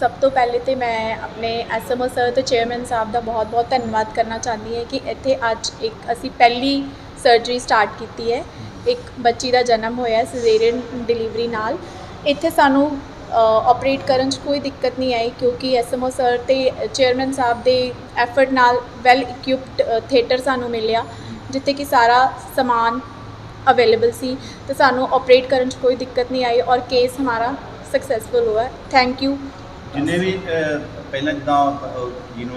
ਸਭ ਤੋਂ ਪਹਿਲੇ ਤੇ ਮੈਂ ਆਪਣੇ ਐਸਐਮਓ ਸਰ ਤੇ ਚੇਅਰਮੈਨ ਸਾਹਿਬ ਦਾ ਬਹੁਤ-ਬਹੁਤ ਧੰਨਵਾਦ ਕਰਨਾ ਚਾਹੁੰਦੀ ਹਾਂ ਕਿ ਇੱਥੇ ਅੱਜ ਇੱਕ ਅਸੀਂ ਪਹਿਲੀ ਸਰਜਰੀ ਸਟਾਰਟ ਕੀਤੀ ਹੈ। ਇੱਕ ਬੱਚੀ ਦਾ ਜਨਮ ਹੋਇਆ ਸਿਜ਼ੇਰੀਅਨ ਡਿਲੀਵਰੀ ਨਾਲ। ਇੱਥੇ ਸਾਨੂੰ ਆਪਰੇਟ ਕਰਨ 'ਚ ਕੋਈ ਦਿੱਕਤ ਨਹੀਂ ਆਈ ਕਿਉਂਕਿ ਐਸਐਮਓ ਸਰ ਤੇ ਚੇਅਰਮੈਨ ਸਾਹਿਬ ਦੇ ਐਫਰਟ ਨਾਲ ਵੈਲ ਇਕਵਿਪਡ ਥੀਏਟਰ ਸਾਨੂੰ ਮਿਲਿਆ, ਜਿੱਥੇ ਕਿ ਸਾਰਾ ਸਮਾਨ ਅਵੇਲੇਬਲ ਸੀ। ਤੇ ਸਾਨੂੰ ਆਪਰੇਟ ਕਰਨ 'ਚ ਕੋਈ ਦਿੱਕਤ ਨਹੀਂ ਆਈ ਔਰ ਕੇਸ ਹਮਾਰਾ ਸਕਸੈਸਫੁਲ हुआ ਥੈਂਕ ਯੂ ਜਿੰਨੇ ਵੀ ਅਹ, ਪਹਿਲਾਂ ਜਿੱਦਾਂ ਅਹ,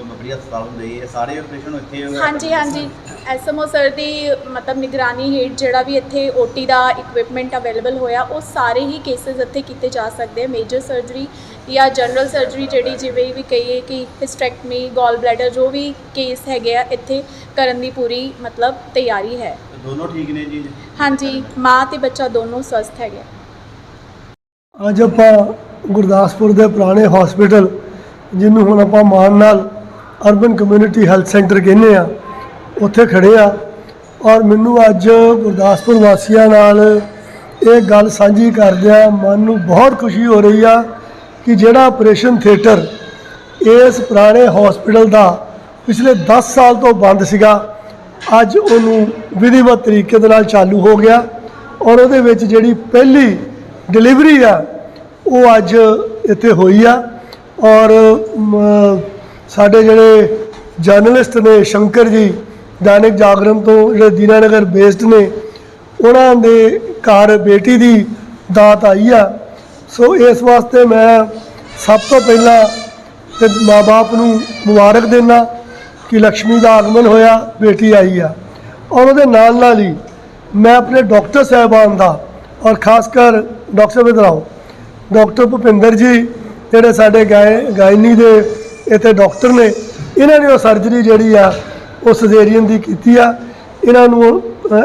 ਬਬੜੀ ਹਸਪਤਾਲ ਹੁੰਦੇ ਸੀ, ਇਹ ਸਾਰੇ ਆਪਰੇਸ਼ਨ ਇੱਥੇ ਹੋਏ ਹਾਂਜੀ ਹਾਂਜੀ। ਐਸਐਮਓ ਸਰ ਦੀ ਮਤਲਬ ਨਿਗਰਾਨੀ ਹੇਠ ਜਿਹੜਾ ਵੀ ਇੱਥੇ ਓਟੀ ਦਾ ਇਕਵਿਪਮੈਂਟ ਅਵੇਲੇਬਲ ਹੋਇਆ ਉਹ ਸਾਰੇ ਹੀ ਕੇਸਿਸ ਇੱਥੇ ਕੀਤੇ ਜਾ ਸਕਦੇ ਆ। ਮੇਜਰ ਸਰਜਰੀ ਜਾਂ ਜਨਰਲ ਸਰਜਰੀ ਜਿਹੜੀ ਜਿਵੇਂ ਵੀ ਕਹੀਏ ਕਿ ਹਿਸਟੈਕਟਮੀ ਗਾਲ ਬਲੈਡਰ ਜੋ ਵੀ ਕੇਸ ਹੈਗੇ ਆ ਇੱਥੇ ਕਰਨ ਦੀ ਪੂਰੀ ਮਤਲਬ ਤਿਆਰੀ ਹੈ। ਤੇ ਦੋਨੋਂ ਠੀਕ ਨੇ ਜੀ? ਹਾਂਜੀ ਮਾਂ ਤੇ ਬੱਚਾ ਦੋਨੋਂ ਸਵਸਥ ਹੈਗੇ ਅੱਜ ਆਪਾਂ ਗੁਰਦਾਸਪੁਰ ਦੇ ਪੁਰਾਣੇ ਹਸਪੀਟਲ ਜਿਹਨੂੰ ਹੁਣ ਆਪਾਂ ਮਾਨ ਨਾਲ ਅਰਬਨ ਕਮਿਊਨਿਟੀ ਹੈਲਥ ਸੈਂਟਰ ਕਹਿੰਦੇ ਆ ਉੱਥੇ ਖੜੇ ਆ ਔਰ ਮੈਨੂੰ ਅੱਜ ਗੁਰਦਾਸਪੁਰ ਵਾਸੀਆਂ ਨਾਲ ਇਹ ਗੱਲ ਸਾਂਝੀ ਕਰਦਿਆਂ ਮਨ ਨੂੰ ਬਹੁਤ ਖੁਸ਼ੀ ਹੋ ਰਹੀ ਆ ਕਿ ਜਿਹੜਾ ਆਪਰੇਸ਼ਨ ਥੀਏਟਰ ਇਸ ਪੁਰਾਣੇ ਹਸਪੀਟਲ ਦਾ ਪਿਛਲੇ 10 ਸਾਲ ਤੋਂ ਬੰਦ ਸੀਗਾ, ਅੱਜ ਉਹਨੂੰ ਵਿਧੀਵਤ ਤਰੀਕੇ ਦੇ ਨਾਲ ਚਾਲੂ ਹੋ ਗਿਆ। ਔਰ ਉਹਦੇ ਵਿੱਚ ਜਿਹੜੀ ਪਹਿਲੀ ਡਿਲੀਵਰੀ ਆ ਉਹ ਅੱਜ ਇੱਥੇ ਹੋਈ ਆ ਔਰ ਸਾਡੇ ਜਿਹੜੇ ਜਰਨਲਿਸਟ ਨੇ ਸ਼ੰਕਰ ਜੀ, ਦੈਨਿਕ ਜਾਗਰਣ ਤੋਂ ਜਿਹੜੇ ਦੀਨਾਨਗਰ ਬੇਸਡ ਨੇ, ਉਹਨਾਂ ਦੇ ਘਰ ਬੇਟੀ ਦੀ ਦਾਤ ਆਈ ਆ। ਸੋ ਇਸ ਵਾਸਤੇ ਮੈਂ ਸਭ ਤੋਂ ਪਹਿਲਾਂ ਤੇ ਮਾਪੇ ਨੂੰ ਮੁਬਾਰਕ ਦੇਣਾ ਕਿ ਲక్ష్ਮੀ ਦਾ ਆਗਮਨ ਹੋਇਆ, ਬੇਟੀ ਆਈ ਆ। ਔਰ ਉਹਦੇ ਨਾਲ ਨਾਲ ਹੀ ਮੈਂ ਆਪਣੇ ਡਾਕਟਰ ਸਾਹਿਬਾਨ ਦਾ ਔਰ ਖਾਸ ਕਰ ਡਾਕਟਰ ਵਿਦਰਾਓ ਡਾਕਟਰ ਭੁਪਿੰਦਰ ਜੀ, ਜਿਹੜੇ ਸਾਡੇ ਗਾਇ, ਗਾਇਨੀ ਦੇ ਇੱਥੇ ਡਾਕਟਰ ਨੇ, ਇਹਨਾਂ ਨੇ ਉਹ ਸਰਜਰੀ ਜਿਹੜੀ ਆ, ਉਹ ਸਜੇਰੀਅਨ ਦੀ ਕੀਤੀ ਆ। ਇਹਨਾਂ ਨੂੰ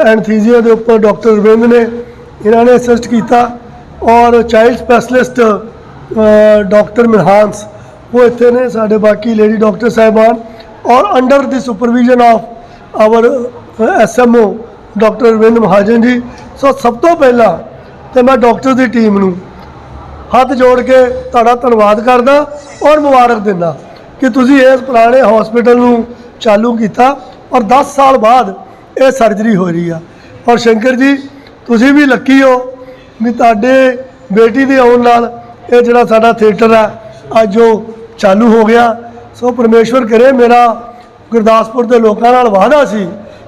ਐਨਥੀਜ਼ੀਆ ਦੇ ਉੱਪਰ ਡਾਕਟਰ ਰਵਿੰਦ ਨੇ ਇਹਨਾਂ ਨੇ ਅਸਿਸਟ ਕੀਤਾ ਔਰ ਚਾਈਲਡ ਸਪੈਸ਼ਲਿਸਟ ਡਾਕਟਰ ਮਿਨਹਾਂਸ ਉਹ ਇੱਥੇ ਨੇ ਸਾਡੇ ਬਾਕੀ ਲੇਡੀ ਡਾਕਟਰ ਸਾਹਿਬਾਨ ਔਰ under the supervision of our SMO doctor Ravind Mahajan ji. So ਸਭ ਤੋਂ ਪਹਿਲਾਂ ਤੇ ਮੈਂ ਡਾਕਟਰ ਦੀ ਟੀਮ ਨੂੰ ਹੱਥ ਜੋੜ ਕੇ ਤੁਹਾਡਾ ਧੰਨਵਾਦ ਕਰਦਾ ਔਰ ਮੁਬਾਰਕ ਦਿੰਦਾ ਕਿ ਤੁਸੀਂ ਇਸ ਪੁਰਾਣੇ ਹਸਪੀਟਲ ਨੂੰ ਚਾਲੂ ਕੀਤਾ ਔਰ 10 ਸਾਲ ਬਾਅਦ ਇਹ ਸਰਜਰੀ ਹੋ ਰਹੀ ਆ। ਔਰ ਸ਼ੰਕਰ ਜੀ, ਤੁਸੀਂ ਵੀ ਲੱਕੀ ਹੋ ਵੀ ਤੁਹਾਡੇ ਬੇਟੀ ਦੇ ਆਉਣ ਨਾਲ ਇਹ ਜਿਹੜਾ ਸਾਡਾ ਥੀਏਟਰ ਆ, ਅੱਜ ਉਹ ਚਾਲੂ ਹੋ ਗਿਆ। ਸੋ ਪਰਮੇਸ਼ਵਰ ਕਰੇ ਮੇਰਾ ਗੁਰਦਾਸਪੁਰ ਦੇ ਲੋਕਾਂ ਨਾਲ ਵਾਅਦਾ ਸੀ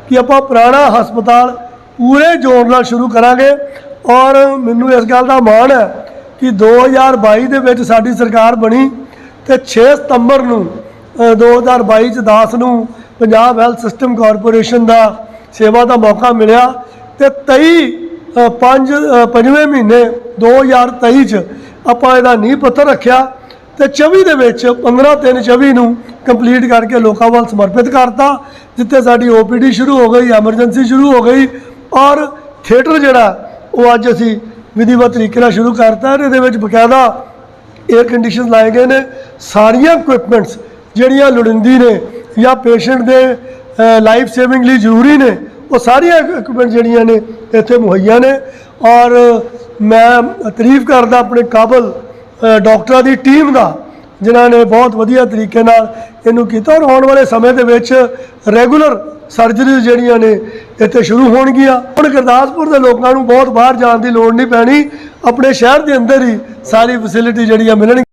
ਕਿ ਆਪਾਂ ਪੁਰਾਣਾ ਹਸਪਤਾਲ ਪੂਰੇ ਜ਼ੋਰ ਨਾਲ ਸ਼ੁਰੂ ਕਰਾਂਗੇ ਔਰ ਮੈਨੂੰ ਇਸ ਗੱਲ ਦਾ ਮਾਣ ਹੈ ਕਿ 2022 ਦੇ ਵਿੱਚ ਸਾਡੀ ਸਰਕਾਰ ਬਣੀ ਤੇ 6 ਸਤੰਬਰ ਨੂੰ ਅ, 2022 ਚ 10 ਨੂੰ ਪੰਜਾਬ ਹੈਲਥ ਸਿਸਟਮ ਕਾਰਪੋਰੇਸ਼ਨ ਦਾ ਸੇਵਾ ਦਾ ਮੌਕਾ ਮਿਲਿਆ ਤੇ 23 ਅ, ਪੰਜ ਅ, ਪੰਜਵੇਂ ਮਹੀਨੇ 2023 ਚ ਆਪਾਂ ਇਹਦਾ ਨੀਂਹ ਪੱਥਰ ਰੱਖਿਆ ਤੇ 24 ਦੇ ਵਿੱਚ 15 3 24 ਨੂੰ ਕੰਪਲੀਟ ਕਰਕੇ ਲੋਕਾਂ ਵੱਲ ਸਮਰਪਿਤ ਕਰਤਾ ਜਿੱਥੇ ਸਾਡੀ ਓਪੀਡੀ ਸ਼ੁਰੂ ਹੋ ਗਈ ਐਮਰਜੈਂਸੀ ਸ਼ੁਰੂ ਹੋ ਗਈ ਔਰ ਥੀਏਟਰ ਜਿਹੜਾ ਉਹ ਅੱਜ ਅਸੀਂ ਵਿਧੀਵਤ ਤਰੀਕੇ ਨਾਲ ਸ਼ੁਰੂ ਕਰਤਾ ਇਹਦੇ ਵਿੱਚ ਬਕਾਇਦਾ 에ਅਰ ਕੰਡੀਸ਼ਨ ਲਾਏ ਗਏ ਨੇ। ਸਾਰੀਆਂ ਇਕਵਿਪਮੈਂਟਸ ਜਿਹੜੀਆਂ ਲੋੜੀਂਦੀ ਨੇ ਜਾਂ ਪੇਸ਼ੈਂਟ ਦੇ ਲਾਈਫ ਸੇਵਿੰਗ ਲਈ ਜ਼ਰੂਰੀ ਨੇ ਉਹ ਸਾਰੀਆਂ ਇਕਵਿਪਮੈਂਟ ਜਿਹੜੀਆਂ ਨੇ ਇੱਥੇ ਮੁਹੱਈਆ ਨੇ। ਔਰ ਮੈਂ ਤਾਰੀਫ ਕਰਦਾ ਆਪਣੇ ਕਾਬਲ ਅ, ਡਾਕਟਰਾਂ ਦੀ ਟੀਮ ਦਾ ਜਿਨ੍ਹਾਂ ਨੇ ਬਹੁਤ ਵਧੀਆ ਤਰੀਕੇ ਨਾਲ ਇਹਨੂੰ ਕੀਤਾ ਔਰ ਆਉਣ ਵਾਲੇ ਸਮੇਂ ਦੇ ਵਿੱਚ ਰੈਗੂਲਰ ਸਰਜਰੀਜ਼ ਜਿਹੜੀਆਂ ਨੇ ਇੱਥੇ ਸ਼ੁਰੂ ਹੋਣਗੀਆਂ। ਹੁਣ ਗੁਰਦਾਸਪੁਰ ਦੇ ਲੋਕਾਂ ਨੂੰ ਬਹੁਤ ਬਾਹਰ ਜਾਣ ਦੀ ਲੋੜ ਨਹੀਂ ਪੈਣੀ। ਆਪਣੇ ਸ਼ਹਿਰ ਦੇ ਅੰਦਰ ਹੀ ਸਾਰੀ ਫੈਸਿਲਿਟੀ ਜਿਹੜੀਆਂ ਮਿਲਣਗੀਆਂ।